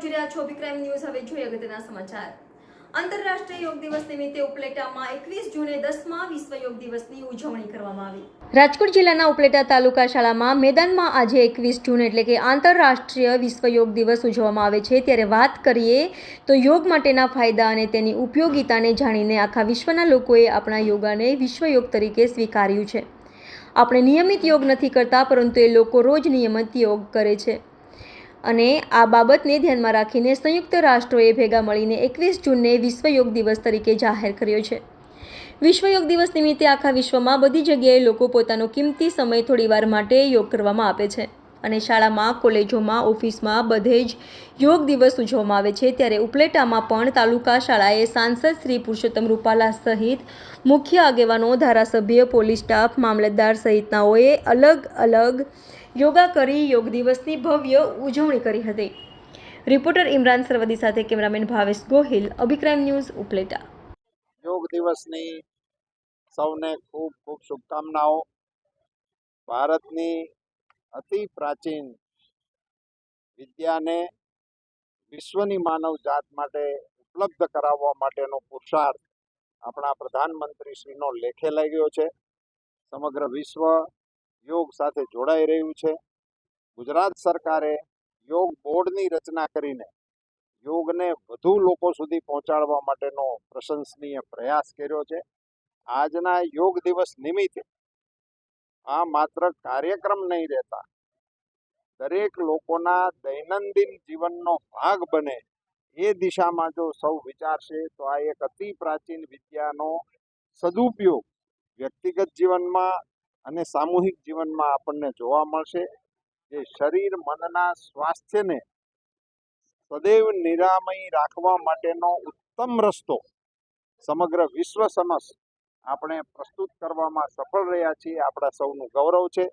જોઈ રહ્યા છો. ક્રાઇમ ન્યૂઝ હવે જોઈએ અગત્યના સમાચાર. આંતરરાષ્ટ્રીય યોગ દિવસ નિમિત્તે ઉપલેટામાં એકવીસ જૂને દસમા વિશ્વ યોગ દિવસની ઉજવણી કરવામાં આવી. રાજકોટ જિલ્લાના ઉપલેટા તાલુકા શાળામાં મેદાનમાં આજે એકવીસ જૂન એટલે કે આંતરરાષ્ટ્રીય વિશ્વ યોગ દિવસ ઉજવવામાં આવે છે. ત્યારે વાત કરીએ તો યોગ માટેના ફાયદા અને તેની ઉપયોગિતાને જાણીને આખા વિશ્વના લોકોએ આપણા યોગાને વિશ્વ યોગ તરીકે સ્વીકાર્યું છે. આપણે નિયમિત યોગ નથી કરતા, પરંતુ એ લોકો રોજ નિયમિત યોગ કરે છે. અને આ બાબતને ધ્યાનમાં રાખીને સંયુક્ત રાષ્ટ્રોએ ભેગા મળીને એકવીસ જૂનને વિશ્વ યોગ દિવસ તરીકે જાહેર કર્યો છે. વિશ્વ યોગ દિવસ નિમિત્તે આખા વિશ્વમાં બધી જગ્યાએ લોકો પોતાનો કિંમતી સમય થોડીવાર માટે યોગ કરવામાં આપે છે. અને શાળામાં, કોલેજોમાં, ઓફિસમાં બધે જ યોગ દિવસ ઉજવવામાં આવે છે. ત્યારે ઉપલેટામાં પણ તાલુકા શાળાએ સાંસદ શ્રી પુરુષોત્તમ રૂપાલા સહિત મુખ્ય આગેવાનો, ધારાસભ્ય, પોલીસ સ્ટાફ, મામલતદાર સહિતનાઓએ અલગ અલગ યોગા કરી યોગ દિવસની ભવ્ય ઉજવણી કરી હતી. રિપોર્ટર ઇમરાન સરવદી સાથે કેમેરામેન ભાવેશ ગોહિલ, અભિક્રાઇમ ન્યૂઝ ઉપલેટા. યોગ દિવસની સૌને ખૂબ ખૂબ શુભકામનાઓ. ભારતની અતિ પ્રાચીન વિદ્યાને વિશ્વની માનવ જાત માટે ઉપલબ્ધ કરાવવા માટેનો પુરુષાર્થ આપણા પ્રધાનમંત્રીશ્રીનો લેખે લાગ્યો છે. સમગ્ર વિશ્વ યોગ સાથે જોડાઈ રહ્યું છે. ગુજરાત સરકારે યોગ બોર્ડની રચના કરીને યોગને વધુ લોકો સુધી પહોંચાડવા માટેનો પ્રશંસનીય પ્રયાસ કર્યો છે. આજના યોગ દિવસ નિમિત્તે આ માત્ર કાર્યક્રમ નહીં રહેતા. દરેક લોકોના દૈનંદિન જીવનનો ભાગ બને એ દિશામાં જો સૌ વિચારશે તો આ એક અતિ પ્રાચીન વિદ્યાનો સદુપયોગ વ્યક્તિગત જીવનમાં અને સામૂહિક જીવનમાં આપણને જોવા મળશે જે શરીર મનના સ્વાસ્થ્યને સદૈવ નિરામય રાખવા માટેનો ઉત્તમ રસ્તો સમગ્ર વિશ્વ સમક્ષ આપણે પ્રસ્તુત કરવામાં સફળ રહ્યા છીએ. આપણા સૌનું ગૌરવ છે.